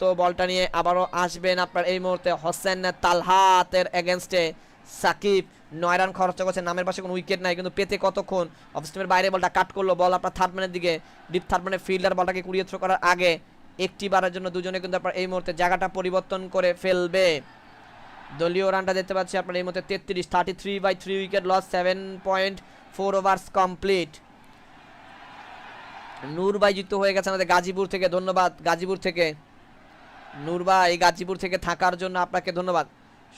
তো বলটা নিয়ে আবারও আসবেন আপনার এই মুহূর্তে হোসেন তালহাতের এগেনস্টে সাকিব। নয় রান খরচ করছে, নামের পাশে কোনো উইকেট নাই, কিন্তু পেতে কতক্ষণ? অফ স্টেমের বাইরে বলটা কাট করল, বল আপনার থার্ড ম্যানের দিকে। ডিপ থার্ড ম্যানের ফিল্ডার বলটাকে কুড়িয়ে থ্রো করার আগে একটি বারের জন্য দুজনে কিন্তু আপনার এই মুহূর্তে জায়গাটা পরিবর্তন করে ফেলবে। দলীয় রানটা দেখতে পাচ্ছি আপনার এই মুহূর্তে তেত্রিশ thirty three by three wicket loss seven point four overs complete Noor ভাই যুক্ত হয়ে গেছে আমাদের গাজীপুর থেকে, ধন্যবাদ গাজীপুর থেকে। নূর ভাই, গাজীপুর থেকে থাকার জন্য আপনাকে ধন্যবাদ।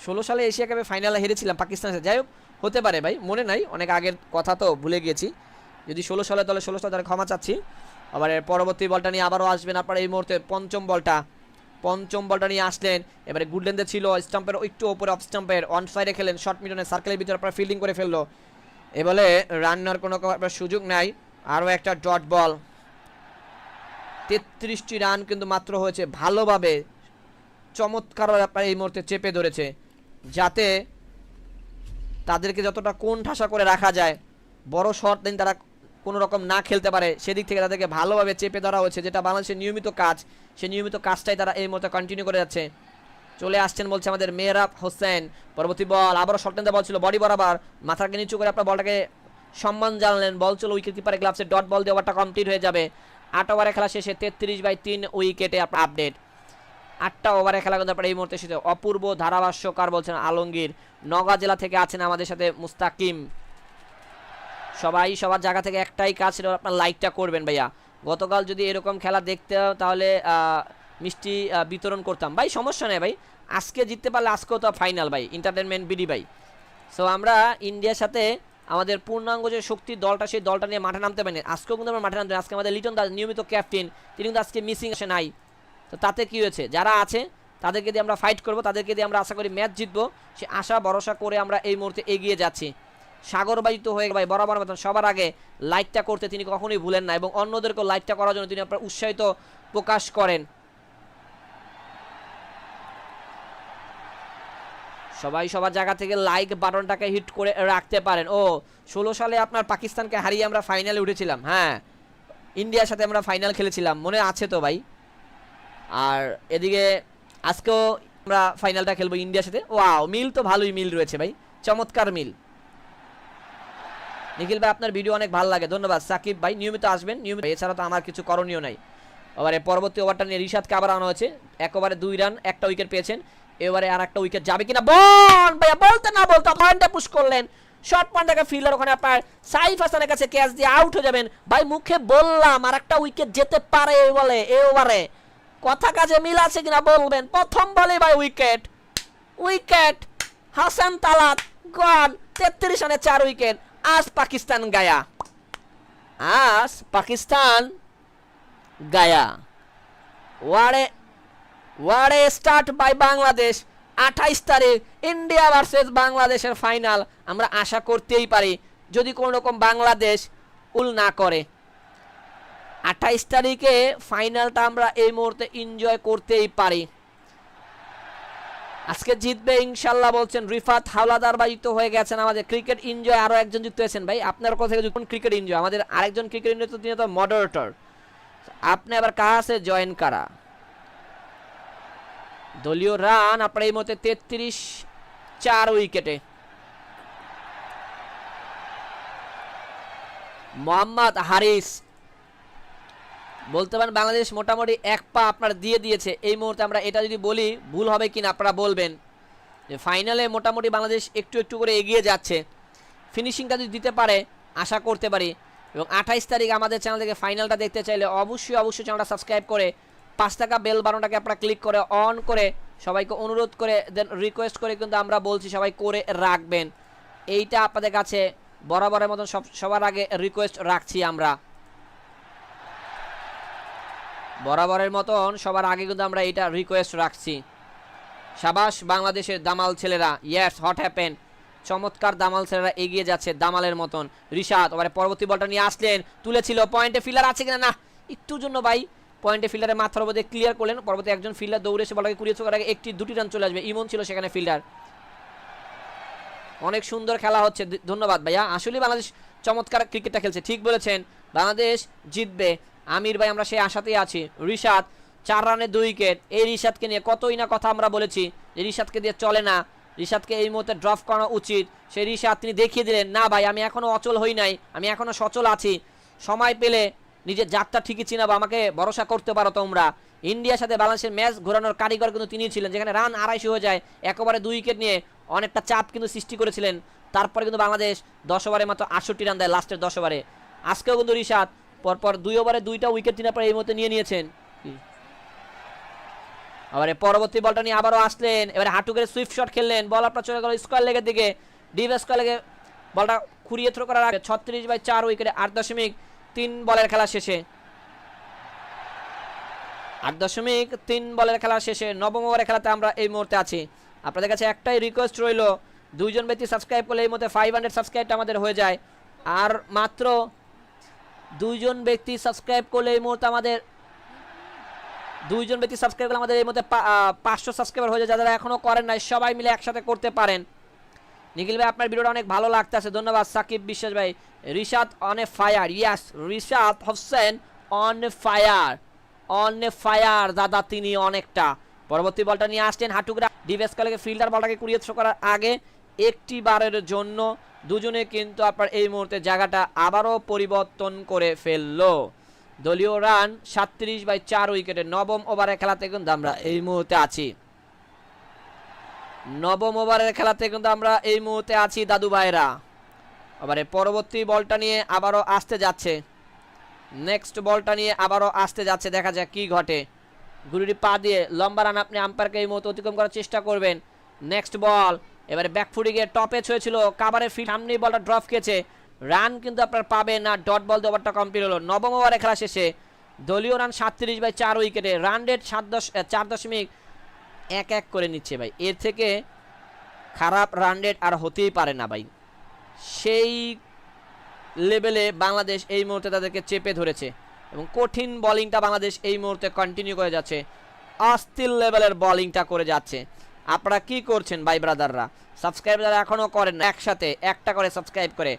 ষোলো সালে এশিয়া কাপে ফাইনালে হেরেছিলাম পাকিস্তানের সাথে। যাই হোক, হতে পারে ভাই, মনে নাই, অনেক আগের কথা তো ভুলে গিয়েছি যদি ষোলো সালে, তাহলে ষোলো সালে তাহলে ক্ষমা চাচ্ছি। আবার পরবর্তী বলটা নিয়ে আবারও আসবেন আপনার এই মুহূর্তে, পঞ্চম বলটা। পঞ্চম বলটা নিয়ে আসলেন, এবারে গুডল্যান্ডে ছিল, স্টাম্পের একটু ওপরে অফ স্টাম্পের অন সাইডে খেলেন শর্ট মিডনের সার্কেলের ভিতরে আপনার ফিল্ডিং করে ফেলল। এবারে রান নেওয়ার কোনো সুযোগ নাই। আরও একটা ডট বল তেত্রিশটি রান কিন্তু মাত্র হয়েছে। ভালোভাবে, চমৎকার আপনার এই মুহূর্তে চেপে ধরেছে। যাতে তাদেরকে যতটা কোন ঠাসা করে রাখা যায়, বড় শট দিন তারা কোনো রকম না খেলতে পারে। সেদিক থেকে তাদেরকে ভালোভাবে চেপে ধরা হয়েছে, যেটা বাংলাদেশের নিয়মিত কাজ। সেই নিয়মিত কাজটাই তারা এই মুহূর্তে কন্টিনিউ করে যাচ্ছে। চলে আসছেন বলছে আমাদের মেহরাব হোসেন। পরবর্তী বল, আবারও শর্ট বল ছিল, বডি বরাবর। মাথাকে নিচু করে আপনার বলটাকে সম্মান জানালেন। বল ছিল উইকেট কিপারে গ্লাভসে ডট বল দিয়ে ওভারটা কমপ্লিট হয়ে যাবে। আট ওভারে খেলা শেষে তেত্রিশ বাই তিন উইকেটে আপডেট আটটা ওভারে খেলা কিন্তু আপনার এই মুহূর্তে সাথে অপূর্ব ধারাভাষ্যকার বলছেন আলমগীর। নওগাঁ জেলা থেকে আছেন আমাদের সাথে মুস্তাকিম। সবাই সবার জায়গা থেকে একটাই কাজ সেটা আপনার লাইকটা করবেন ভাইয়া। গতকাল যদি এরকম খেলা দেখতে তাহলে মিষ্টি বিতরণ করতাম। ভাই, সমস্যা নেই ভাই। আজকে জিততে পারলে আজকেও তো ফাইনাল ভাই। এন্টারটেনমেন্ট বিডি ভাই। সো আমরা ইন্ডিয়ার সাথে আমাদের পূর্ণাঙ্গ যে শক্তির দলটা, সেই দলটা নিয়ে মাঠে নামতে পারিনি। আজকেও কিন্তু আমরা মাঠে নামতে। আজকে আমাদের লিটন দাস নিয়মিত ক্যাপ্টেন তিনি কিন্তু আজকে মিসিং আসে নাই। তো তাতে কি হয়েছে? যারা আছে, তাদেরকে দিয়ে আমরা ফাইট করব, তাদেরকে দিয়ে আমরা আশা করি ম্যাচ জিতবো। সে আশা, ভরসা করে আমরা এই মুহূর্তে এগিয়ে যাচ্ছি। সাগর বাজিত হয়ে ভাই, বরাবর মতন। সবার আগে লাইকটা করতে তিনি কখনোই ভুলেন না এবং অন্যদেরকেও লাইকটা করার জন্য তিনি আপনার উৎসাহিত প্রকাশ করেন। সবাই সবার জায়গা থেকে লাইক বাটনটাকে হিট করে রাখতে পারেন। ও, ষোলো সালে আপনার পাকিস্তানকে হারিয়ে আমরা ফাইনালে উঠেছিলাম হ্যাঁ। ইন্ডিয়ার সাথে আমরা ফাইনাল খেলেছিলাম, মনে আছে তো ভাই? আর এদিকে আজকেও আমরা ফাইনালটা খেলব ইন্ডিয়ার সাথে। ওয়াও, মিল তো ভালোই মিল রয়েছে ভাই, চমৎকার মিল। নিখিল ভাই, আপনার ভিডিও অনেক ভালো লাগে, ধন্যবাদ। সাকিব ভাই, নিয়মিত আসবেন, নিয়মিত এছাড়া তো আমার কিছু করণীয় নাই। এবারে পরবর্তী ওভারটা নিয়ে রিশাদকে আবার আনা হয়েছে এক ওভারে দুই রান একটা উইকেট পেয়েছেন। এবারে আর একটা উইকেট যাবে কিনা? বল ভাইয়া, বলতে না বলতে পয়েন্টটা পুশ করলেন। শর্ট পয়েন্টটাকে ফিল্ডার ওখানে আপনার সাইফ হাসানের কাছে ক্যাচ দিয়ে আউট হয়ে যাবেন। ভাই, মুখে বললাম আর একটা উইকেট যেতে পারে এই বলে, এই ওভারে কথা কাজে মিল আছে কিনা বলবেন? প্রথম বলে ভাই wicket wicket Hasan Talat gone তেত্রিশ রানে চার উইকেট আজ পাকিস্তান গায়া। আজ পাকিস্তান গায়া। ওয়ারে ওয়ারে স্টার্ট বাই বাংলাদেশ আঠাইশ তারিখ ইন্ডিয়া ভার্সেস বাংলাদেশের ফাইনাল আমরা আশা করতেই পারি, যদি কোনো রকম বাংলাদেশ উল না করে। আঠাইশ তারিখে ফাইনালটা আমরা এই মুহূর্তে এনজয় করতেই পারি। আজকে জিতবে ইনশাল্লাহ বলছেন রিফাত, হাওলাদার বা যুক্ত হয়ে গেছেন আমাদের ক্রিকেট এনজয় আরও একজন যুক্ত হয়েছেন। ভাই, আপনার কথা যুক্ত ক্রিকেট এনজয় আমাদের আরেকজন ক্রিকেট এনজয় তো তিনি তো মডারেটর আপনি আবার কাহা সে জয়েন করা? দলীয় রান, আপনার এই মুহূর্তে তেত্রিশ চার উইকেটে। মোহাম্মদ হারিস, বলতে পারেন বাংলাদেশ মোটামুটি এক পা আপনার দিয়ে দিয়েছে। এই মুহূর্তে আমরা এটা যদি বলি, ভুল হবে কিনা আপনারা বলবেন। যে ফাইনালে মোটামুটি বাংলাদেশ একটু একটু করে এগিয়ে যাচ্ছে। ফিনিশিংটা যদি দিতে পারে, আশা করতে পারি। এবং আঠাইশ তারিখ আমাদের চ্যানেল থেকে ফাইনালটা দেখতে চাইলে অবশ্যই অবশ্যই চ্যানেলটা সাবস্ক্রাইব করে পাঁচ টাকা বেল বাটনটাকে আপনারা ক্লিক করে অন করে সবাইকে অনুরোধ করে দেন রিকোয়েস্ট করে কিন্তু আমরা বলছি সবাই করে রাখবেন। এইটা আপনাদের কাছে বরাবরের মতন সব, সবার আগে রিকোয়েস্ট রাখছি আমরা। বরাবরের মতন সবার আগে কিন্তু আমরা এটা রিকোয়েস্ট রাখছি। সাবাস, বাংলাদেশের দামাল ছেলেরা ইয়াস হট হ্যাপেন চমৎকার দামাল ছেলেরা এগিয়ে যাচ্ছে দামালের মতন। রিশাদ পরবর্তী বলটা নিয়ে আসলেন, তুলেছিল পয়েন্টে ফিলার আছে কিনা? না একটুর জন্য ভাই। পয়েন্টে ফিল্ডারের মাথার মধ্যে ক্লিয়ার করলেন। পরবর্তী একজন ফিল্ডার দৌড়ে এসে বলটাকে কুড়িয়ে চোখার আগে একটি, দুটি রান চলে আসবে। ইমন ছিল সেখানে ফিল্ডার। অনেক সুন্দর খেলা হচ্ছে। ধন্যবাদ ভাইয়া। আসলে বাংলাদেশ চমৎকার ক্রিকেটটা খেলছে। ঠিক বলেছেন, বাংলাদেশ জিতবে। আমির ভাই, আমরা সেই আশাতেই আছি। রিশাদ, চার রানে দুই উইকেট। এই রিশাদকে নিয়ে কতই না কথা আমরা বলেছি যে রিশাদকে দিয়ে চলে না। রিশাদকে এই মুহূর্তে ড্রপ করা উচিত। সেই রিশাদ তিনি দেখিয়ে দিলেন, না ভাই, আমি এখনও অচল হই নাই। আমি এখনও সচল আছি। সময় পেলে নিজের যাত্রা ঠিকই চিনাবো আমাকে ভরসা করতে পারো তোমরা। ইন্ডিয়ার সাথে বাংলাদেশের ম্যাচ ঘোরানোর কারিগর কিন্তু তিনি ছিলেন, যেখানে রান আড়াইশো হয়ে যায়, একেবারে দুই উইকেট নিয়ে অনেকটা চাপ কিন্তু সৃষ্টি করেছিলেন। তারপরে কিন্তু বাংলাদেশ দশ ওভারে মাত্র আটষট্টি রান দেয় লাস্টের দশ ওভারে। আজকেও কিন্তু রিশাদ পরপর দুই ওভারে দুইটা উইকেট তিনি আপনার এই মুহূর্তে নিয়ে নিয়েছেন। আবার পরবর্তী বলটা নিয়ে আবারও আসলেন, এবারে হাঁটু করে সুইফট শট খেললেন বল আপনার চলে গেল স্কোয়ার লেগের দিকে। ডিপ স্কোয়ার লেগে বলটা খুঁড়িয়ে থ্রো করার আগে ছত্রিশ বাই চার উইকেটে আট দশমিক তিন বলের খেলা শেষে। আট দশমিক তিন বলের খেলা শেষে নবম ওভারের খেলাতে আমরা এই মুহূর্তে আছি। আপনাদের কাছে একটাই রিকোয়েস্ট রইল, দুইজন ব্যক্তি সাবস্ক্রাইব করলে এই মুহূর্তে ফাইভ হান্ড্রেড সাবস্ক্রাইবটা আমাদের হয়ে যায়। আর মাত্র দুইজন ব্যক্তি সাবস্ক্রাইব করলে এই মুহূর্তে আমাদের, দুইজন ব্যক্তি সাবস্ক্রাইব করলে আমাদের এই মধ্যে পাঁচশো সাবস্ক্রাইবার হয়ে যায়, যারা এখনও করেন নাই, সবাই মিলে একসাথে করতে পারেন। নিখিল ভাই, আপনার ভিডিওটা অনেক ভালো লাগতেছে। ধন্যবাদ, সাকিব বিশ্বাস ভাই। Rishad on a fire yes Rishad Hossain on fire on fire দাদা তিনি অনেকটা। পরবর্তী বলটা নিয়ে আসছেন হাটুকরা ডিভেস কলেকে ফিল্ডার বলটাকে কুড়িয়ে করার আগে একটি বারের জন্য দুজনে কিন্তু আপনার এই মুহূর্তে জায়গাটা আবারও পরিবর্তন করে ফেলল। দলীয় রান সাতত্রিশ বাই চার উইকেটে নবম ওভারে খেলাতে কিন্তু আমরা এই মুহূর্তে আছি। নবম ওভারের খেলাতে কিন্তু আমরা এই মুহূর্তে আছি দাদু ভাইরা। এবারে পরবর্তী বলটা নিয়ে আবারও আসতে যাচ্ছে। নেক্সট বলটা নিয়ে আবারও আসতে যাচ্ছে, দেখা যাক কি ঘটে। গুরুটি পা দিয়ে লম্বা রান আপনি আম্পায়ারকে এই মুহূর্তে অতিক্রম করার চেষ্টা করবেন। নেক্সট বল, এবারে ব্যাকফুটে গিয়ে টপে ছুঁয়েছিল, কাবারের ফিল্ড সামনেই বলটা ড্রপ খেয়েছে। রান কিন্তু আপনার পাবে না ডট বল দিয়ে ওভারটা কমপ্লিট হলো। নবম ওভারে খেলা শেষে। দলীয় রান সাতত্রিশ বাই চার উইকেটে রান রেট সাত দশ চার দশমিক এক এক করে নিচ্ছে ভাই। এর থেকে খারাপ রান রেট আর হতেই পারে না ভাই। সেই লেভেলে বাংলাদেশ এই মুহূর্তে তাদেরকে চেপে ধরেছে এবং কঠিন বলিংটা বাংলাদেশ এই মুহূর্তে কন্টিনিউ করে যাচ্ছে। অস্থির লেভেলের বলিংটা করে যাচ্ছে। আপনারা কি করছেন ভাই ব্রাদাররা? সাবস্ক্রাইব যারা এখনও করেন একসাথে একটা করে সাবস্ক্রাইব করে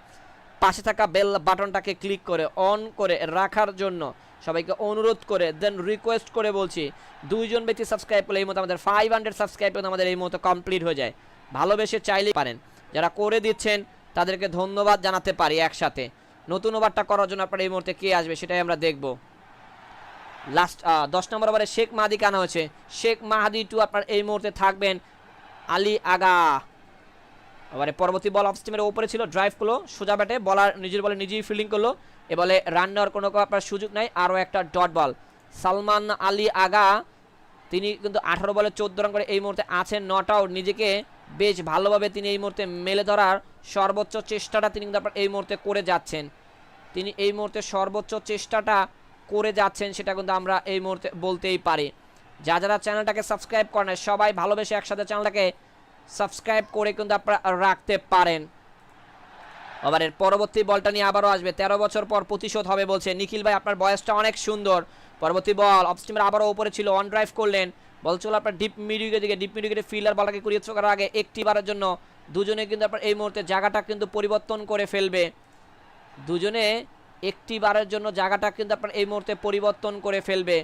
পাশে থাকা বেল বাটনটাকে ক্লিক করে অন করে রাখার জন্য সবাইকে অনুরোধ করে দেন রিকোয়েস্ট করে বলছি, দুইজন ব্যক্তি সাবস্ক্রাইব করলে এই মতো আমাদের ফাইভ হান্ড্রেড সাবস্ক্রাইব করতে আমাদের এই মতো কমপ্লিট হয়ে যায়। ভালোবেসে চাইলেই পারেন। যারা করে দিচ্ছেন, তাদেরকে ধন্যবাদ জানাতে পারি একসাথে। নতুন ওভারটা করার জন্য আপনার এই মুহূর্তে কে আসবে সেটাই আমরা দেখব। লাস্ট দশ নম্বর ওভারে শেখ মাহাদিকে আনা হয়েছে। শেখ মাহাদি টু আপনার এই মুহূর্তে থাকবেন আলী আগা। এবারে পরবর্তী বল অফ স্টিমের ওপরে ছিল ড্রাইভ করল সোজা ব্যাটে বলার নিজের বলে নিজেই ফিল্ডিং করল। এ বলে রান নেওয়ার কোনো আপনার সুযোগ নাই। আরও একটা ডট বল। সালমান আলী আগা, তিনি কিন্তু আঠারো বলে চোদ্দ রান করে এই মুহূর্তে আছেন নট আউট নিজেকে বেশ ভালোভাবে তিনি এই মুহূর্তে মেলে ধরার সর্বোচ্চ চেষ্টাটা তিনি কিন্তু আপনার এই মুহূর্তে করে যাচ্ছেন। তিনি এই মুহূর্তে সর্বোচ্চ চেষ্টাটা করে যাচ্ছেন সেটা কিন্তু আমরা এই মুহূর্তে বলতেই পারি। যা যারা চ্যানেলটাকে সাবস্ক্রাইব করেন সবাই ভালোবেসে একসাথে চ্যানেলটাকে সাবস্ক্রাইব করে কিন্তু আপনারা রাখতে পারেন। আবার পরবর্তী বলটা নিয়ে আবারও আসবে। তেরো বছর পর প্রতিশোধ হবে বলছে নিখিল ভাই, আপনার বয়সটা অনেক সুন্দর। পরবর্তী বল অফ স্টিমের আবারও উপরে ছিল অন ড্রাইভ করলেন। বল চলো আপনার ডিপ মিডিউকের দিকে ডিপ মিডিউকের ফিল্ডার বলটাকে কুড়িয়ে করার আগে একটি বারের জন্য দুজনে কিন্তু আপনার এই মুহূর্তে জায়গাটা কিন্তু পরিবর্তন করে ফেলবে। দুজনে একটি বারের জন্য জায়গাটা কিন্তু আপনার এই মুহূর্তে পরিবর্তন করে ফেলবে।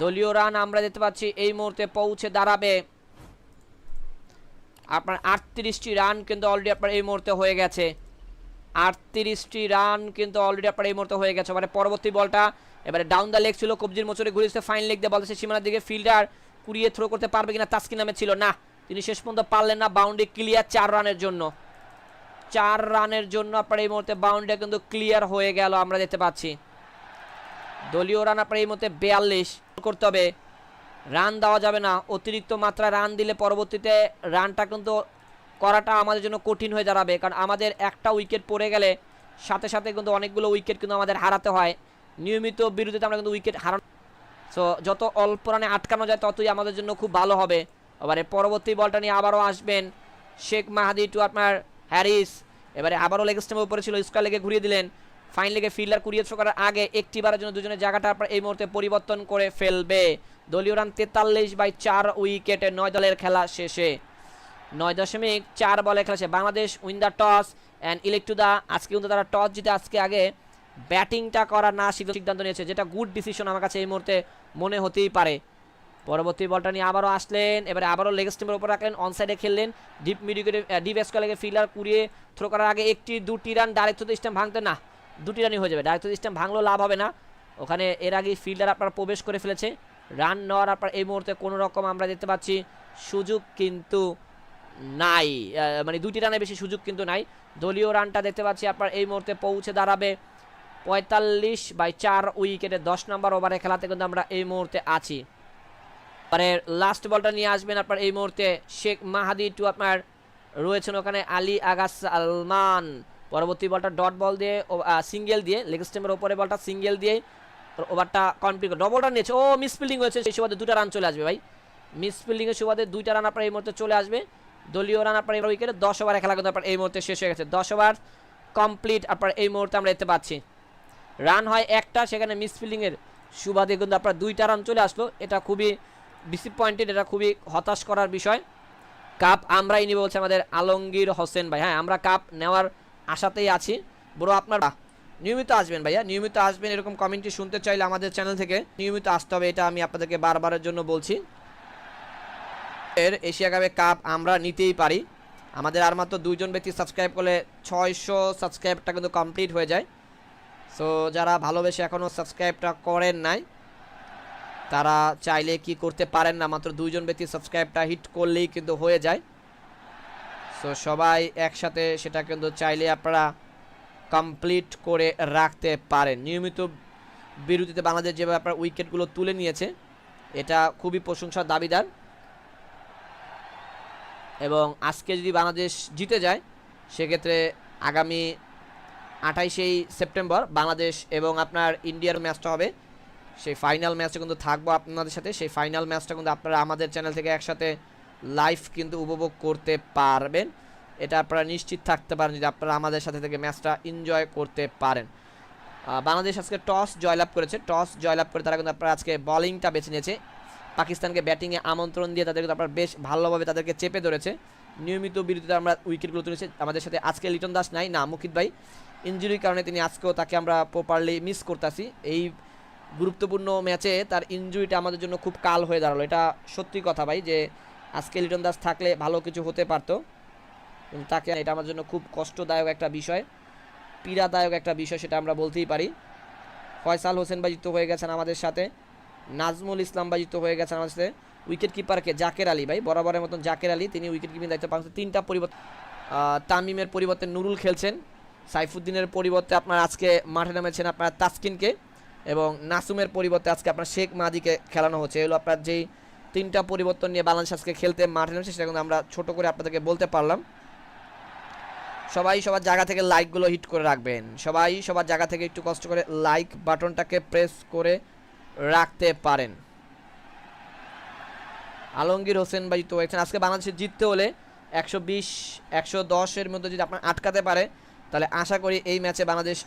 দলীয় রান আমরা দেখতে পাচ্ছি, এই মুহূর্তে পৌঁছে দাঁড়াবে। আপনার আটত্রিশটি রান কিন্তু অলরেডি আপনার এই মুহূর্তে হয়ে গেছে। আটত্রিশটি রান কিন্তু অলরেডি আপনার এই মুহূর্তে হয়ে গেছে। মানে পরবর্তী বলটা, এবারে ডাউন দ্য লেগ ছিল, কবজির মোচরে ঘুরেছে ফাইন লেগ দিয়ে বলছে সীমানার দিকে ফিল্ডার কুড়িয়ে থ্রো করতে পারবে কিনা তাস্কি নামে ছিল। না, তিনি শেষ পর্যন্ত পারলেন না বাউন্ডারি ক্লিয়ার চার রানের জন্য। চার রানের জন্য আপনার এই মুহূর্তে বাউন্ডারি কিন্তু ক্লিয়ার হয়ে গেল, আমরা দেখতে পাচ্ছি। দলীয় রান আপনার এই মুহূর্তে বিয়াল্লিশ। করতে হবে। রান দেওয়া যাবে না, অতিরিক্ত মাত্রায় রান দিলে পরবর্তীতে রানটা কিন্তু করাটা আমাদের জন্য কঠিন হয়ে দাঁড়াবে। কারণ আমাদের একটা উইকেট পড়ে গেলে সাথে সাথে কিন্তু অনেকগুলো উইকেট কিন্তু আমাদের হারাতে হয়। নিয়মিত বিরতিতে আমরা কিন্তু উইকেট হারানো সো যত অল্প রানে আটকানো যায়, ততই আমাদের জন্য খুব ভালো হবে। এবারে পরবর্তী বলটা নিয়ে আবারও আসবেন শেখ মাহাদি টু আপনার হ্যারিস। এবারে আবারও লেগ স্টেমের উপরে ছিল স্কোয়ার লেগে ঘুরিয়ে দিলেন। ফাইন লেগে ফিল্ডার কুড়িয়ে করার আগে একটি বারের জন্য দুজনের জায়গাটা আপনার এই মুহূর্তে পরিবর্তন করে ফেলবে। দলীয় রান তেতাল্লিশ বাই চার উইকেটে নয় দলের খেলা শেষে। নয় দশমিক চার বলে খেলা শেষে Bangladesh win the toss and elect to the আজকে কিন্তু তারা টস জিতে আজকে আগে ব্যাটিংটা করা না সিদ্ধ সিদ্ধান্ত নিয়েছে, যেটা গুড ডিসিশন আমার কাছে এই মুহূর্তে মনে হতেই পারে। পরবর্তী বলটা নিয়ে আবারও আসলেন, এবারে আবারও লেগ স্টিমের উপর রাখলেন অন সাইডে খেললেন ডিপ মিডিকেটে ডিপ স্কোয়ালে ফিল্ডার কুড়িয়ে থ্রো করার আগে একটি দুটি রান ডাইরেক্ট স্ট্যাম্প ভাঙতে, না, দুটি রানই হয়ে যাবে। ডাইরেক্ট স্ট্যাম্প ভাঙলেও লাভ হবে না। ওখানে এর আগে ফিল্ডার আপনার প্রবেশ করে ফেলেছে। রান নেওয়ার আপনার এই মুহূর্তে কোনো রকম আমরা দেখতে পাচ্ছি সুযোগ কিন্তু নাই। মানে দুটি রানের বেশি সুযোগ কিন্তু নাই। দলীয় রানটা দেখতে পাচ্ছি আপনার এই মুহূর্তে পৌঁছে দাঁড়াবে পঁয়তাল্লিশ বাই চার উইকেটে দশ নম্বর ওভারে খেলাতে কিন্তু আমরা এই মুহূর্তে আছি। এবারে লাস্ট বলটা নিয়ে আসবেন আপনার এই মুহূর্তে শেখ মাহাদি টু আপনার রয়েছেন ওখানে আলী আগা সালমান। পরবর্তী বলটা ডট বল দিয়ে সিঙ্গেল দিয়ে লেগ স্টেমের ওপরে বলটা সিঙ্গেল দিয়ে ওভারটা কমপ্লিট ডবল রান নিয়েছে। ও মিস ফিল্ডিং হয়েছে। সেই সুবাদে দুটা রান চলে আসবে ভাই। মিস ফিল্ডিংয়ের সুবাদে দুইটা রান আপনার এই মুহূর্তে চলে আসবে। দলীয় রান আপনার এই উইকেটে দশ ওভারে খেলা কিন্তু আপনার এই মুহূর্তে শেষ হয়ে গেছে। দশ ওভার কমপ্লিট আপনার এই মুহূর্তে আমরা দেখতে পাচ্ছি। রান হয় একটা, সেখানে মিস ফিল্ডিংয়ের সুবাদে কিন্তু আপনার দুইটা রান চলে আসলো। এটা খুবই ডিসঅ্যাপয়েন্টেড এটা খুবই হতাশ করার বিষয়। কাপ আমরাই নিবে বলছে আমাদের আলমগীর হোসেন ভাই। হ্যাঁ আমরা কাপ নেওয়ার আশাতেই আছি। বড় আপনারা নিয়মিত আসবেন ভাইয়া, নিয়মিত আসবেন, এরকম কমেন্টটি শুনতে চাইলে আমাদের চ্যানেল থেকে নিয়মিত আসতে হবে, এটা আমি আপনাদেরকে বারবারের জন্য বলছি। এর এশিয়া কাপে কাপ আমরা নিতেই পারি। আমাদের আর মাত্র দুইজন ব্যক্তি সাবস্ক্রাইব করলে ছয়শো সাবস্ক্রাইবটা কিন্তু কমপ্লিট হয়ে যায়। সো যারা ভালোবেসে এখনও সাবস্ক্রাইবটা করেন নাই, তারা চাইলে কি করতে পারেন না, মাত্র দুইজন ব্যক্তি সাবস্ক্রাইবটা হিট করলেই কিন্তু হয়ে যায়। সো সবাই একসাথে সেটা কিন্তু চাইলে আপনারা কমপ্লিট করে রাখতে পারেন। নিয়মিত বিরতিতে বাংলাদেশ যেভাবে আপনার উইকেটগুলো তুলে নিয়েছে, এটা খুবই প্রশংসার দাবিদার। এবং আজকে যদি বাংলাদেশ জিতে যায়, সেক্ষেত্রে আগামী আঠাইশেই সেপ্টেম্বর বাংলাদেশ এবং আপনার ইন্ডিয়ার ম্যাচটা হবে। সেই ফাইনাল ম্যাচটা কিন্তু থাকব আপনাদের সাথে। সেই ফাইনাল ম্যাচটা কিন্তু আপনারা আমাদের চ্যানেল থেকে একসাথে লাইভ কিন্তু উপভোগ করতে পারবেন। এটা আপনারা নিশ্চিত থাকতে পারেন যদি আপনারা আমাদের সাথে থেকে ম্যাচটা এনজয় করতে পারেন। বাংলাদেশ আজকে টস জয়লাভ করেছে। টস জয়লাভ করে তারা কিন্তু আপনারা আজকে বলিংটা বেছে নিয়েছে। পাকিস্তানকে ব্যাটিংয়ে আমন্ত্রণ দিয়ে তাদের কিন্তু আপনারা বেশ ভালোভাবে তাদেরকে চেপে ধরেছে। নিয়মিত বিরতিতে আমরা উইকেটগুলো তুলেছি। আমাদের সাথে আজকে লিটন দাস নাই, না মুকিত ভাই। ইঞ্জুরির কারণে তিনি আজকেও তাকে আমরা প্রপারলি মিস করতেছি। এই গুরুত্বপূর্ণ ম্যাচে তার ইনজুরিটা আমাদের জন্য খুব কাল হয়ে দাঁড়াল। এটা সত্যি কথা ভাই যে আজকে লিটন দাস থাকলে ভালো কিছু হতে পারতো। কিন্তু তাকে এটা আমার জন্য খুব কষ্টদায়ক একটা বিষয়, পীড়াদায়ক একটা বিষয় সেটা আমরা বলতেই পারি। ফয়সাল হোসেন ভাই যুক্ত হয়ে গেছেন আমাদের সাথে, নাজমুল ইসলাম ভাই যুক্ত হয়ে গেছেন আমাদের সাথে উইকেট কিপারকে জাকের আলী ভাই, বরাবরের মতন জাকের আলী, তিনি উইকেট কিপিং দায়িত্ব পাচ্ছেন তিনটা পরিবর্তন তামিমের পরিবর্তে নুরুল খেলছেন, সাইফুদ্দিনের পরিবর্তে আপনার আজকে মাঠে নামেছেন আপনার তাসকিনকে, এবং নাসুমের পরিবর্তে আজকে আপনার শেখ মাদিকে খেলানো হচ্ছে। এগুলো আপনার যেই তিনটা পরিবর্তন নিয়ে বাংলাদেশ আজকে খেলতে মাঠে নেমেছে, সেটা কিন্তু আমরা ছোট করে আপনাদেরকে বলতে পারলাম। সবাই সবার জায়গা থেকে লাইকগুলো হিট করে রাখবেন। সবাই সবার জায়গা থেকে একটু কষ্ট করে লাইক বাটনটাকে প্রেস করে রাখতে পারেন। আলমগীর হোসেন ভাই তো হয়েছেন আজকে বাংলাদেশে জিততে হলে একশো বিশ, একশো দশের মধ্যে যদি আপনার আটকাতে পারে, তাহলে আশা করি এই ম্যাচে বাংলাদেশ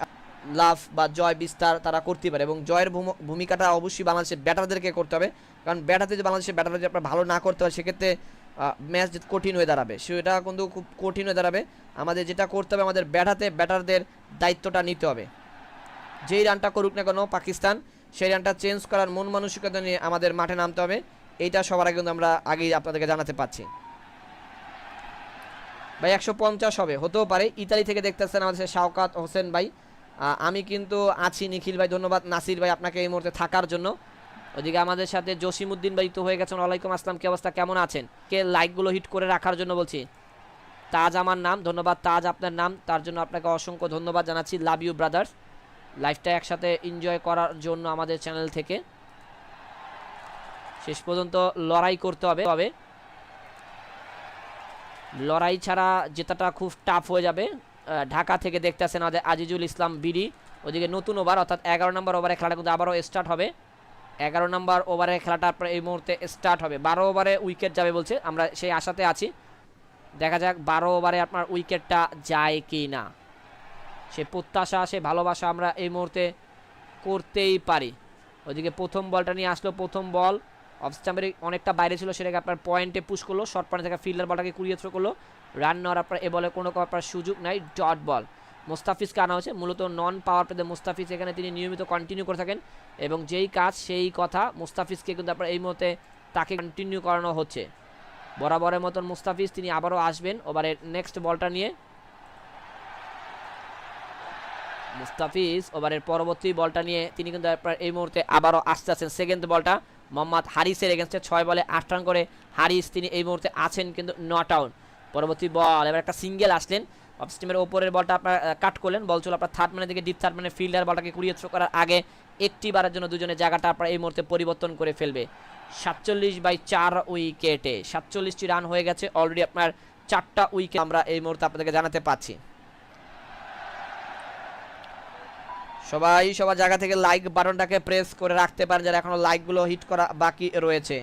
লাভ বা জয় বিস্তার তারা করতে পারে এবং জয়ের ভূম- ভূমিকাটা অবশ্যই বাংলাদেশের ব্যাটারদেরকে করতে হবে। কারণ ব্যাটারতে যদি বাংলাদেশের ব্যাটার যদি আপনার ভালো না করতে পারে, সেক্ষেত্রে ম্যাচ কঠিন হয়ে দাঁড়াবে, সেটা কিন্তু খুব কঠিন হয়ে দাঁড়াবে। আমাদের যেটা করতে হবে, আমাদের ব্যাটাতে ব্যাটারদের দায়িত্বটা নিতে হবে। যেই রানটা করুক না কেন, পাকিস্তান, সেই রানটা চেঞ্জ করার মন মানসিকতা নিয়ে আমাদের মাঠে নামতে হবে। এইটা সবার আগে কিন্তু আমরা আগেই আপনাদেরকে জানাতে পারছি। ভাই, একশো পঞ্চাশ হবে, হতেও পারে। ইতালি থেকে দেখতেছেন আমাদের শাওকাত হোসেন ভাই। আমি কিন্তু আছি, নিখিল ভাই, ধন্যবাদ। নাসির ভাই আপনাকে এই মুহূর্তে থাকার জন্য। ওদিকে আমাদের সাথে জসিমউদ্দিন ভাই তো হয়ে গেছেন। ওয়ালাইকুম আসসালাম, কি অবস্থা? কেমন আছেন? কে লাইকগুলো হিট করে রাখার জন্য বলছি? তাজ আমার নাম, ধন্যবাদ। তাজ আপনার নাম, তার জন্য আপনাকে অসংখ্য ধন্যবাদ জানাচ্ছি। লাভ ইউ ব্রাদার্স লাইফটা একসাথে এনজয় করার জন্য আমাদের চ্যানেল থেকে। শেষ পর্যন্ত লড়াই করতে হবে। তবে লড়াই ছাড়া জেতাটা খুব টাফ হয়ে যাবে। ঢাকা থেকে দেখতে আসেন আমাদের আজিজুল ইসলাম বিডি। ওদিকে নতুন ওভার অর্থাৎ এগারো নম্বর ওভারে খেলাটা কিন্তু আবারও স্টার্ট হবে। এগারো নম্বর ওভারে খেলাটা আপনার এই মুহূর্তে স্টার্ট হবে। বারো ওভারে উইকেট যাবে বলছে। আমরা সেই আশাতে আছি। দেখা যাক বারো ওভারে আপনার উইকেটটা যায় কি না। সে প্রত্যাশা, সে ভালোবাসা আমরা এই মুহূর্তে করতেই পারি। ওইদিকে প্রথম বলটা নিয়ে আসলো প্রথম বল। অফ স্টাম্পের অনেকটা বাইরে ছিল, সেটাকে আপনার পয়েন্টে পুশ করল। শর্ট পয়েন্ট থেকে ফিল্ডার বলটাকে কুড়িয়ে থ্রো করল। রান নেওয়ার আপনার এ বলে কোনো আপনার সুযোগ নাই। ডট বল মুস্তাফিজকে আনা হয়েছে। মূলত নন পাওয়ার প্লেতে মুস্তাফিজ এখানে তিনি নিয়মিত কন্টিনিউ করে থাকেন এবং যেই কাজ, সেই কথা মুস্তাফিজকে কিন্তু আপনার এই মুহূর্তে তাকে কন্টিনিউ করানো হচ্ছে। বরাবরের মতন মুস্তাফিজ তিনি আবারও আসবেন ওভারের নেক্সট বলটা নিয়ে। মুস্তাফিজ ওভারের পরবর্তী বলটা নিয়ে তিনি কিন্তু এই মুহূর্তে আবারও আসতে আছেন সেকেন্ড বলটা মোহাম্মদ হারিসের এগেনস্টে ছয় বলে আট রান করে হারিস তিনি এই মুহূর্তে আছেন কিন্তু নট আউট পরবর্তী বল এবার একটা সিঙ্গেল আসলেন। অফ স্টিমের ওপরের বলটা আপনার কাট করলেন। বল চলো আপনার থার্ড ম্যানের দিকে ডিপ থার্ড ম্যানের ফিল্ডার বলটাকে কুড়িয়ে থ্রো করার আগে একটি বারের জন্য দুজনের জায়গাটা আপনার এই মুহূর্তে পরিবর্তন করে ফেলবে। সাতচল্লিশ বাই চার উইকেটে, সাতচল্লিশটি রান হয়ে গেছে। অলরেডি আপনার চারটা উইকেট আমরা এই মুহূর্তে আপনাদেরকে জানাতে পাচ্ছি। সবাই, সবার জায়গা থেকে লাইক বাটনটাকে প্রেস করে রাখতে পারেন যারা এখনও লাইকগুলো হিট করা বাকি রয়েছে।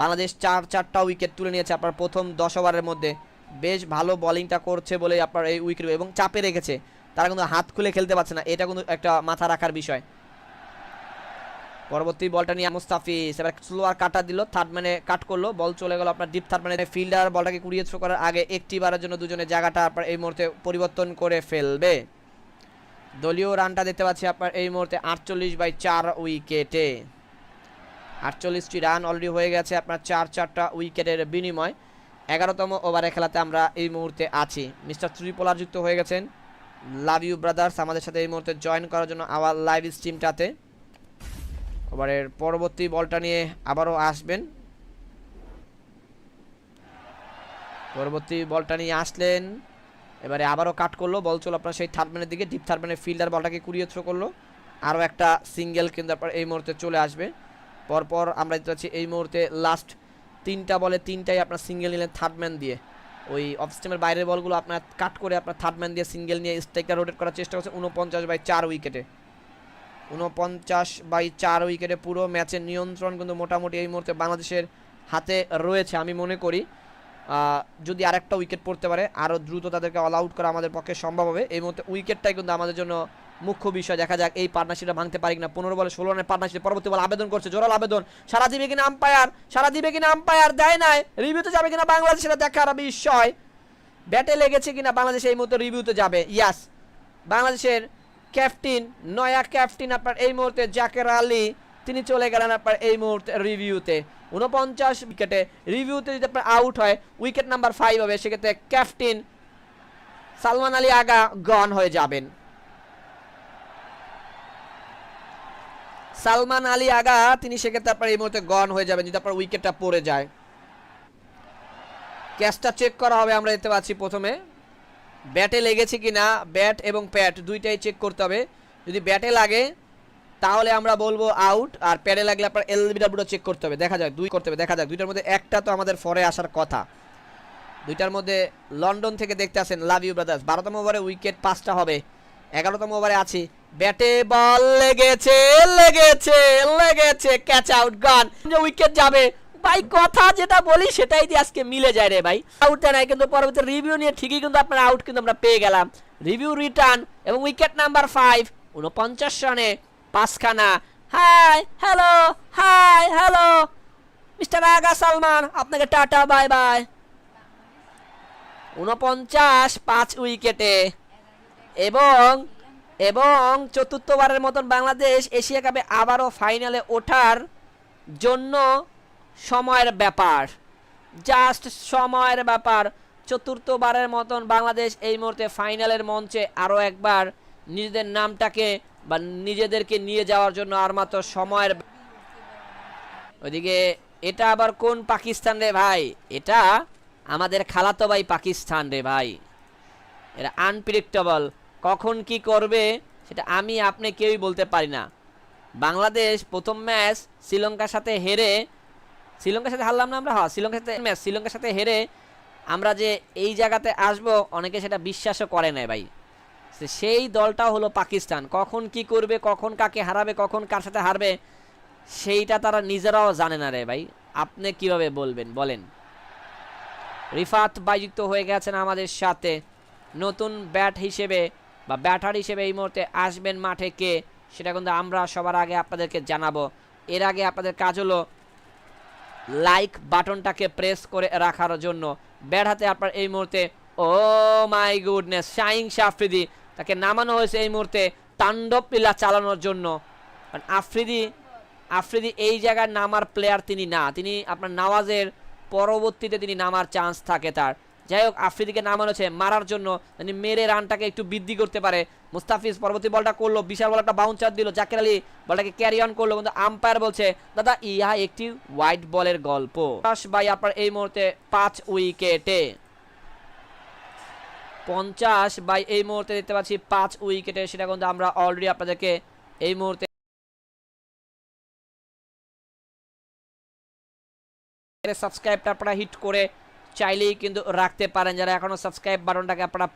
বাংলাদেশ চার, চারটা উইকেট তুলে নিয়েছে আপনার প্রথম দশ ওভারের মধ্যে। বেশ ভালো বোলিংটা করছে বলে আপনার এই উইকেট এবং চাপে রেখেছে। তারা কিন্তু হাত খুলে খেলতে পারছে না, এটা কিন্তু একটা মাথা রাখার বিষয়। পরবর্তী বলটা নিয়ে মুস্তাফিজ, এবার স্লোয়ার কাটা দিল থার্ড ম্যানে কাট করল বল চলে গেল আপনার ডিপ থার্ড ম্যানে ফিল্ডার বলটাকে কুড়িয়ে থ্রো করার আগে একটি বারের জন্য দুজনের জায়গাটা আপনার এই মুহূর্তে পরিবর্তন করে ফেলবে। দলীয় রানটা দেখতে পাচ্ছি আপনার এই মুহূর্তে আটচল্লিশ বাই চার উইকেটে আটচল্লিশটি রান অলরেডি হয়ে গেছে আপনার চার চারটা উইকেটের বিনিময়। এগারোতম ওভারে খেলাতে আমরা এই মুহূর্তে আছি। মিস্টার ত্রিপোলার যুক্ত হয়ে গেছেন। লাভ ইউ ব্রাদার্স আমাদের সাথে এই মুহূর্তে জয়েন করার জন্য আবার লাইভ স্ট্রিমটাতে ওভারের পরবর্তী বলটা নিয়ে আবারও আসবেন। পরবর্তী বলটা নিয়ে আসলেন। এবারে আবারও কাট করল, বল চলো আপনার সেই থার্ডম্যানের দিকে ডিপ থার্ডম্যানের ফিল্ডার বলটাকে কুড়িয়ে থ্রো করল। আরও একটা সিঙ্গেল কিন্তু এই মুহূর্তে চলে আসবে। পরপর আমরা দেখতে পাচ্ছি এই মুহূর্তে লাস্ট তিনটা বলে তিনটাই আপনার সিঙ্গেল নিলেন থার্ডম্যান দিয়ে। ওই অফ স্টেমের বাইরের বলগুলো আপনার কাট করে আপনার থার্ডম্যান দিয়ে সিঙ্গেল নিয়ে স্ট্রাইকটা রোটেট করার চেষ্টা করছে উনপঞ্চাশ বাই চার উইকেটে উনপঞ্চাশ বাই চার উইকেটে পুরো ম্যাচের নিয়ন্ত্রণ কিন্তু মোটামুটি এই মুহূর্তে বাংলাদেশের হাতে রয়েছে আমি মনে করি। যদি আরেকটা উইকেট পড়তে পারে আরও দ্রুত তাদেরকে অল আউট করা আমাদের পক্ষে সম্ভব হবে। এই মুহূর্তে উইকেটটাই কিন্তু আমাদের জন্য মুখ্য বিষয়, দেখা যাক এই পার্টনারশিপটা ভাঙতে পারি কিনা। পনেরো বলে, ষোলো রানের পার্টনারশিপ পরবর্তী বল আবেদন করছে, জোরাল আবেদন। সারা দিবে কিনা আম্পায়ার সারা দিবে কিনা আম্পায়ার দেয় নাই। রিভিউতে যাবে কিনা বাংলাদেশের দেখার বিষয় ব্যাটে লেগেছে কিনা বাংলাদেশ এই মুহূর্তে রিভিউতে যাবে। ইয়াস বাংলাদেশের ক্যাপ্টেন নয়া ক্যাপ্টেন আপনার এই মুহূর্তে জাকের আলী। তিনি চলে গেলেন আপনার এই মুহূর্তে রিভিউতে উনপঞ্চাশ উইকেটে রিভিউতে যদি আপনার আউট হয় উইকেট নাম্বার ফাইভ হবে। সেক্ষেত্রে ক্যাপ্টেন সালমান আলী আগা গন হয়ে যাবেন। সালমান আলী আগা তিনি সেক্ষেত্রে আপনার এই মুহূর্তে গন হয়ে যাবেন, যদি আপনার উইকেটটা পড়ে যায়। ক্যাচটা চেক করা হবে, আমরা দেখতে পাচ্ছি প্রথমে। ব্যাটে লেগেছে কি না ব্যাট এবং প্যাট দুইটাই চেক করতে হবে। যদি ব্যাটে লাগে, তাহলে আমরা বলব আউট আর প্যাডে লাগলে আপনার এলবিডাব্লিউটা চেক করতে হবে। দেখা যাক, দুই করতে হবে, দেখা যাক। দুইটার মধ্যে একটা তো আমাদের ফরে আসার কথা। দুইটার মধ্যে লন্ডন থেকে দেখতে আসেন লাভ ইউ ব্রাদার্স বারোতম ওভারে উইকেট পাঁচটা হবে। এগারোতম ওভারে আছি। ব্যাটে বল লেগেছে লেগেছে লেগেছে ক্যাচ আউট গান যে উইকেট যাবে। ভাই, কথা যেটা বলি সেটাই দিয়ে আজকে মিলে যায় রে ভাই। আউটটা নাই, কিন্তু পরবর্তী রিভিউ নিয়ে ঠিকই কিন্তু আপনার আউট কিন্তু আমরা পেয়ে গেলাম। রিভিউ রিটার্ন এবং উইকেট নাম্বার ফাইভ উনপঞ্চাশ রানে পাঁচখানা। Hi hello hi hello mister Agha Salman আপনাকে টাটা বাই বাই উনপঞ্চাশ, পাঁচ উইকেটে এবং এবং চতুর্থবারের মতন বাংলাদেশ এশিয়া কাপে আবারও ফাইনালে ওঠার জন্য সময়ের ব্যাপার। জাস্ট সময়ের ব্যাপার। চতুর্থবারের মতন বাংলাদেশ এই মুহূর্তে ফাইনালের মঞ্চে আরও একবার নিজেদের নামটাকে বা নিজেদেরকে নিয়ে যাওয়ার জন্য আর মাত্র সময়ের ওইদিকে, এটা আবার কোন পাকিস্তান রে ভাই? এটা আমাদের খালাতো ভাই পাকিস্তান রে ভাই। এরা আনপ্রেডিক্টেবল কখন কি করবে, সেটা আমি আপনি কেউই বলতে পারি না। বাংলাদেশ প্রথম ম্যাচ শ্রীলঙ্কার সাথে হেরে, শ্রীলঙ্কার সাথে হারলাম না আমরা? হ্যাঁ শ্রীলঙ্কার সাথে ম্যাচ, শ্রীলঙ্কার সাথে হেরে আমরা যে এই জায়গাতে আসব, অনেকে সেটা বিশ্বাসও করে না ভাই। সেই দলটা হলো পাকিস্তান। কখন কি করবে, কখন কাকে হারাবে, কখন কার সাথে হারবে, সেইটা তারা নিজেরাও জানে না রে ভাই। আপনি কীভাবে বলবেন, বলেন। রিফাত বাইযুক্ত হয়ে গেছেন আমাদের সাথে। নতুন ব্যাট হিসেবে বা ব্যাটার হিসেবে এই মুহূর্তে আসবেন মাঠে কে, সেটা কিন্তু আমরা সবার আগে আপনাদেরকে জানাব। এর আগে আপনাদের কাজ হলো লাইক বাটনটাকে প্রেস করে রাখার জন্য। ব্যাট হাতে আপনার এই মুহূর্তে, oh my goodness Shaheen Afridi তাকে নামানো হয়েছে এই মুহূর্তে তাণ্ডব লীলা চালানোর জন্য। কারণ আফ্রিদি আফ্রিদি এই জায়গায় নামার প্লেয়ার তিনি না। তিনি আপনার নামাজের পরবর্তীতে তিনি নামার চান্স থাকে তার। যাই হোক, আফ্রিদিকে নামানো হয়েছে, মারার জন্য মানে মেরে রানটাকে একটু বৃদ্ধি করতে পারে। মুস্তাফিজ পরবর্তী বলটা করল, বিশাল বল একটা বাউন্সার দিল, জাকের আলী বলটাকে ক্যারি অন করল, কিন্তু আম্পায়ার বলছে, দাদা, ইহা একটি হোয়াইট বলের গল্প। ভাই, আপনার এই মুহূর্তে পাঁচ উইকেটে পঞ্চাশ বাই এই মুহূর্তে দেখতে পাচ্ছি পাঁচ উইকেটে সেটা কিন্তু আমরা অলরেডি আপনাদেরকে এই মুহূর্তে সাবস্ক্রাইবটা আপনারা হিট করে চাইলেই কিন্তু রাখতে পারেন। যারা এখনও সাবস্ক্রাইব বাটনটাকে আপনারা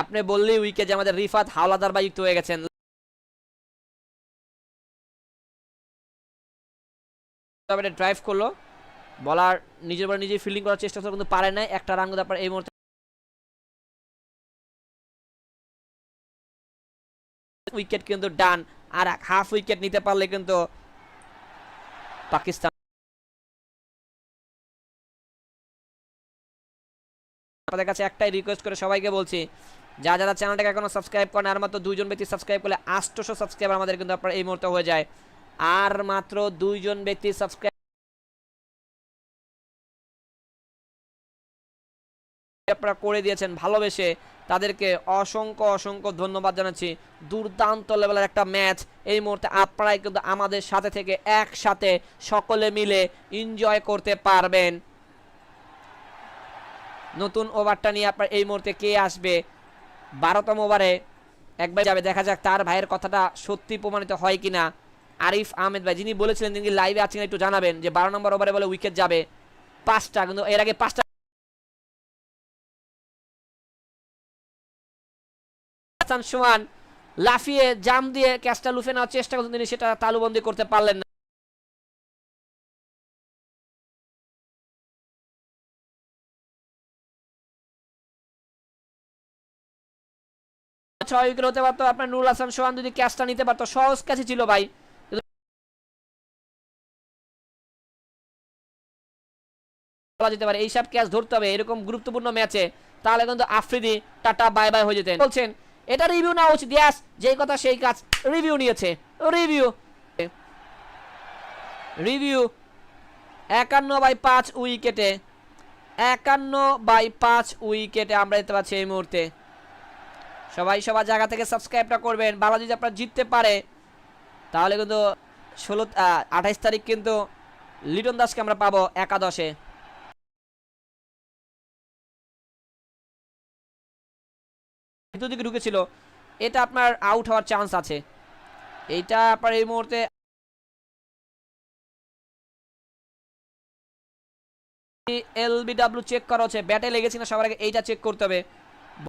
আপনি বললেই উইকেট যে আমাদের রিফাত হাওলাদার বা যুক্ত হয়ে গেছেন। ড্রাইভ করল। বলার নিজের বলে নিজে ফিল্ডিং করার চেষ্টা করল কিন্তু পারে নাই। একটা রান আপনার এই মুহূর্তে উইকেট কিন্তু ডান আর এক হাফ উইকেট নিতে পারলে কিন্তু পাকিস্তান আপনাদের কাছে একটাই রিকোয়েস্ট করে সবাইকে বলছি, যা যারা চ্যানেলটাকে এখনও সাবস্ক্রাইব করেন, আর মাত্র দুইজন ব্যক্তি সাবস্ক্রাইব করলে আটশোশো সাবস্ক্রাইবার আমাদের কিন্তু আপনার এই মুহূর্তে হয়ে যায়। আর মাত্র দুইজন ব্যক্তি সাবস্ক্রাইব আপনারা করে দিয়েছেন ভালোবেসে। তাদেরকে অসংখ্য অসংখ্য ধন্যবাদ জানাচ্ছি। দুর্দান্ত লেভেলের একটা ম্যাচ। এই মুহূর্তে আপনারাই কিন্তু আমাদের সাথে থেকে একসাথে সকলে মিলে এনজয় করতে পারবেন। নতুন ওভারটা নিয়ে আপনার এই মুহূর্তে কে আসবে? বারোতম ওভারে একবার যাবে, দেখা যাক তার ভাইয়ের কথাটা সত্যি প্রমাণিত হয় কিনা। আরিফ আহমেদ ভাই, যিনি বলেছিলেন তিনি লাইভে আছেন একটু জানাবেন যে বারো নম্বর ওভারে বলে উইকেট যাবে। পাঁচটা, কিন্তু এর আগে পাঁচটা হাসান সোহান লাফিয়ে, জাম দিয়ে ক্যাচটা লুফে নেওয়ার চেষ্টা করছেন তিনি, সেটা তালুবন্দি করতে পারলেন না। ছয় উইকেট হতে পারতো, আপনার নুরুল হাসান সোহান যদি ক্যাচটা নিতে পারতো, সহজ ক্যাচই ছিল ভাই। বলা যেতে পারে, এইসব ক্যাচ ধরতে হবে, এরকম গুরুত্বপূর্ণ ম্যাচে, তাহলে কিন্তু আফ্রিদি, টাটা বাই বাই হয়ে যেতেন। বলছেন এটা রিভিউ নেওয়া উচিত। ইয়াস যেই কথা সেই কাজ। রিভিউ নিয়েছে। রিভিউ রিভিউ একান্ন বাই পাঁচ উইকেটে। একান্ন বাই পাঁচ উইকেটে আমরা দেখতে পাচ্ছি এই মুহূর্তে। সবাই সবার জায়গা থেকে সাবস্ক্রাইবটা করবেন। বাংলা যদি আপনারা জিততে পারে, তাহলে কিন্তু ষোলো আঠাইশ তারিখ কিন্তু লিটন দাসকে আমরা পাবো একাদশে। ভিতর দিকে ঢুকেছিল, এটা আপনার আউট হওয়ার চান্স আছে। এইটা আপনার এই মুহূর্তে এলবিডব্লিউ চেক করা হচ্ছে। ব্যাটে লেগেছে না সবার আগে এইটা চেক করতে হবে।